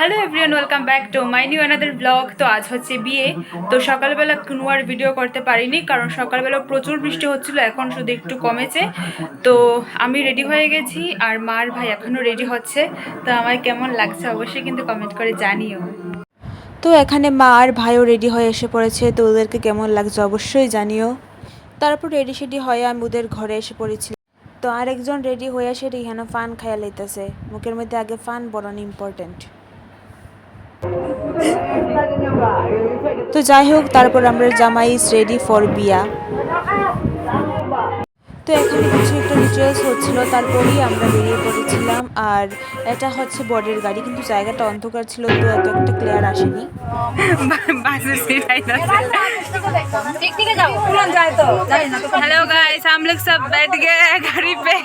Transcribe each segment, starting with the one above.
Hello everyone welcome back to my new another blog তো আজ হচ্ছে বিয়ে। তো সকালবেলা কোনো আর ভিডিও করতে পারিনি, কারণ সকালবেলা প্রচুর বৃষ্টি হচ্ছিল, এখন শুধু একটু কমেছে। তো আমি রেডি হয়ে গেছি, আর মার ভাই এখনও রেডি হচ্ছে। তো আমায় কেমন লাগছে অবশ্যই কিন্তু কমেন্ট করে জানিও। তো এখানে মা আর ভাইও রেডি হয়ে এসে পড়েছে, তো ওদেরকে কেমন লাগছে অবশ্যই জানিও। তারপর রেডি সেডি হয়ে আমি ওদের ঘরে এসে পড়েছি। তো আরেকজন রেডি হয়ে এসে রিহানা ফান খাইয়া লইতেছে। মুখের মধ্যে আগে ফান বড় ইম্পর্টেন্ট তো যাই হোক তারপর আমরা জামাই রেডি ফর বিয়া। তো এখানে কিছু একটা রিচুয়ালস হচ্ছিল তারপরেই আমরা বেরিয়ে পড়েছিলাম আর এটা হচ্ছে বর্ডের গাড়ি কিন্তু জায়গাটা অন্ধকার ছিল তো এত একটা ক্লিয়ার আসেনি বাসের सीट आई ना पिकनिके जाओ तुरंत जाए तो जाए ना तो हेलो गाइस हम लोग सब बैठ गए हैं गाड़ी पे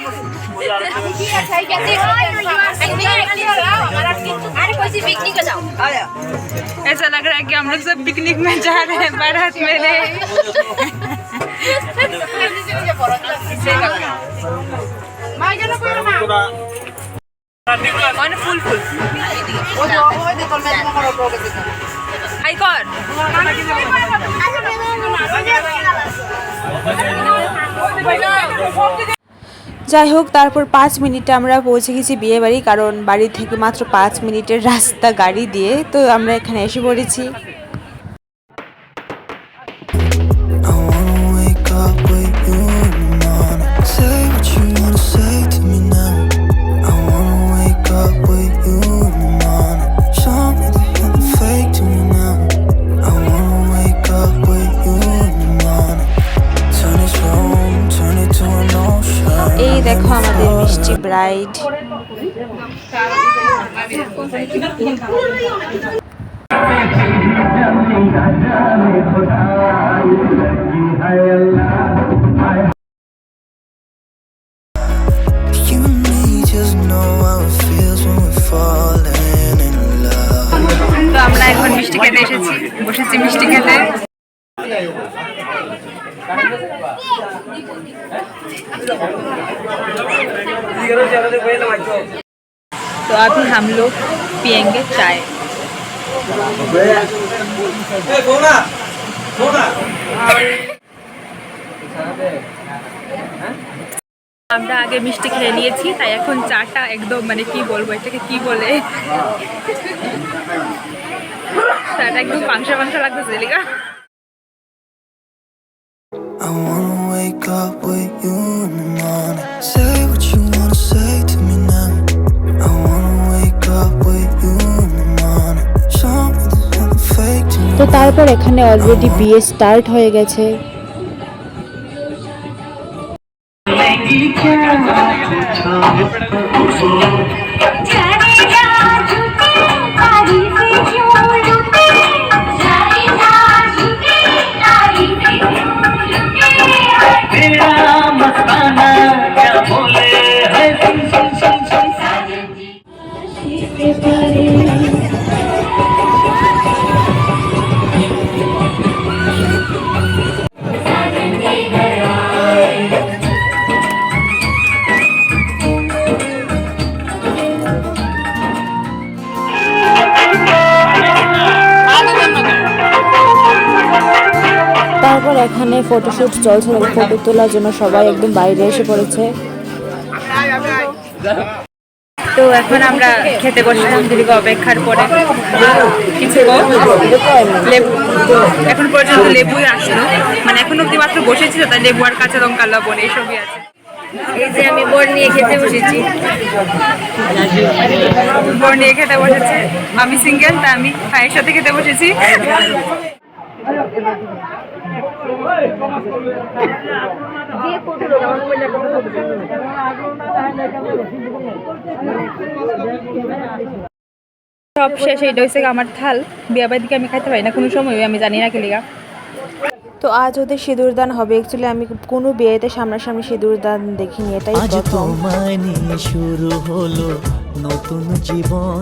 अरे कोई सी पिकनिक जाओ ऐसा लग रहा है कि हम लोग सब पिकनिक में जा रहे हैं बारात में ले যাই হোক তারপর পাঁচ মিনিটে আমরা পৌঁছে গেছি বিয়ে বাড়ি, কারণ বাড়ি থেকে মাত্র পাঁচ মিনিটের রাস্তা গাড়ি দিয়ে, তো আমরা এখানে এসে পড়েছি। দেখো আমাদের মিষ্টি ব্রাইড আমরা এখন মিষ্টি খেতে এসেছি। বসেছি মিষ্টি খেতে। तो अभी हम लोग पियेंगे चाय আমরা আগে মিষ্টি খেয়ে নিয়েছি তাই এখন চাটা একদম মানে কি বলবো এটাকে কি বলে চাটা একদম পাংসা পাংসা লাগতেছে লিগা wake up with you in the morning. Say what you wanna say to me now. I wanna wake up with you in the morning. Show me there's nothing fake to me. তো তারপর এখানে already বিয়ে start হয়ে গেছে তারপর এখানে photoshoot চলছে photo তোলার জন্য সবাই একদম বাইরে এসে পড়েছে। তো এখন আমরা খেতে বসলাম, দীর্ঘ অপেক্ষার পরে। এখন পর্যন্ত লেবুই আসলো। মানে এখন অব্দি মাত্র বসেছিল, তাই লেবু আর কাঁচা লঙ্কা, লবণ, এইসবই আছে। এই যে আমি বর নিয়ে খেতে বসেছি। বর নিয়ে খেতে বসেছে। আমি সিঙ্গেল তা আমি ভাইয়ের সাথে খেতে বসেছি। সব শেষ এইটা হয়েছে আমার থাল। বিয়া বাড়িতে আমি খাইতে পারি না কোনো সময় আমি জানি না কেলিগা। তো আজ ওদের সিঁদুর দান হবে। অ্যাকচুয়ালি আমি কোনো বিয়েতে সামনাসামনি সিঁদুর দান দেখিনি এটাই আজ প্রথম। শুরু হলো নতুন জীবন।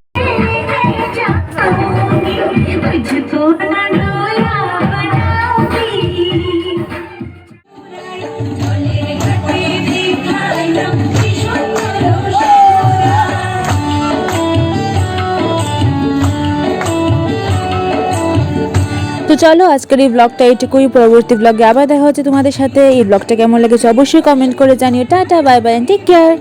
তো চলো, আজকের এই ব্লগটা এইটুকুই। পরবর্তী ব্লগে আবার দেখা হচ্ছে তোমাদের সাথে। এই ব্লগটা কেমন লেগেছে অবশ্যই কমেন্ট করে জানিও। Tata bye bye take care